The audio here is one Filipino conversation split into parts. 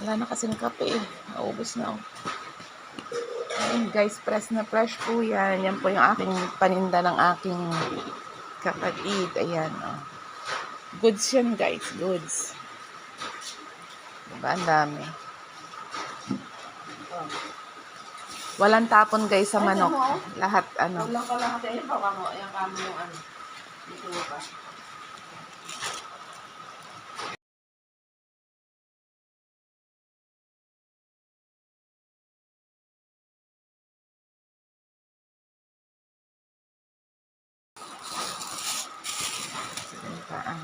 Wala na kasing kape eh. Naubos na oh. Ayun guys, fresh na fresh po yan. Yan po yung aking paninda ng aking kapatid. Ayan oh. Goods yan guys, goods. Diba, ang dami. Walang tapon guys sa manok. Lahat ano. Ulang ka kayo pa kamo, yung kamo yung ano. Dito pa. Paan.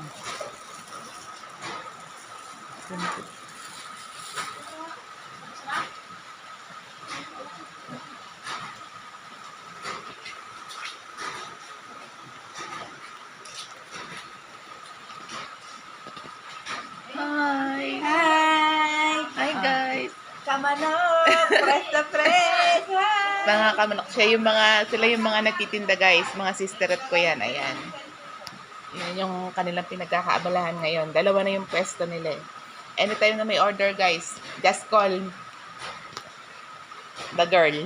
Hi! Hi! Hi guys! Kamanok! Fresh na fresh! Hi! Mga kamanok, siya yung mga, sila yung mga nagtitinda guys, mga sisterette ko yan, ayan. Yan yung kanilang pinagkakaabalahan ngayon. Dalawa na yung pwesto nila eh. Anytime na may order guys, just call the girl.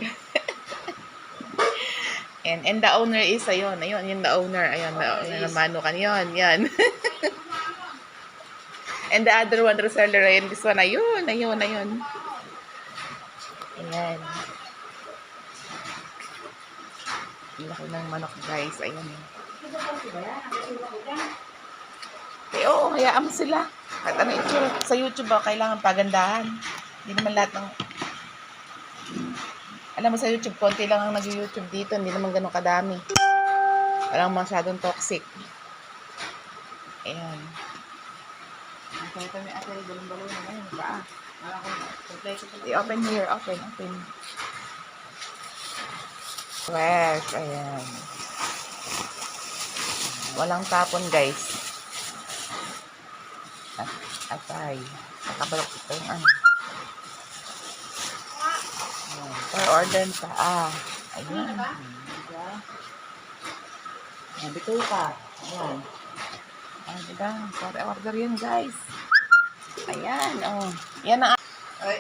and, and the owner is, ayun, ayun, yung the owner, ayun, the owner ng manukan, yun, yan. and the other one, reseller, ayun, this one, ayun, ayun, ayun. Ayan. Laki ng manok, guys. Ayan. Eh, oo, hayaan mo sila. At ano ito, sa YouTube ba, kailangan pagandahan. Hindi naman lahat ng... Alam mo, sa YouTube, konti lang ang nag-YouTube dito. Hindi naman ganun kadami. Walang masyadong toxic. Ayan. Kaya kami ate, balong-balong na ngayon. Paa. I-open here. Open, open. Fresh. Ayan. Walang tapon, guys. At, atay. Nakabalok ito yung ano. Per order pa. Ah. Ayan. Yan, bito ka. Ayan. Ah, diba? Per order yan, guys. Ayan, oh. Yan ang Ay,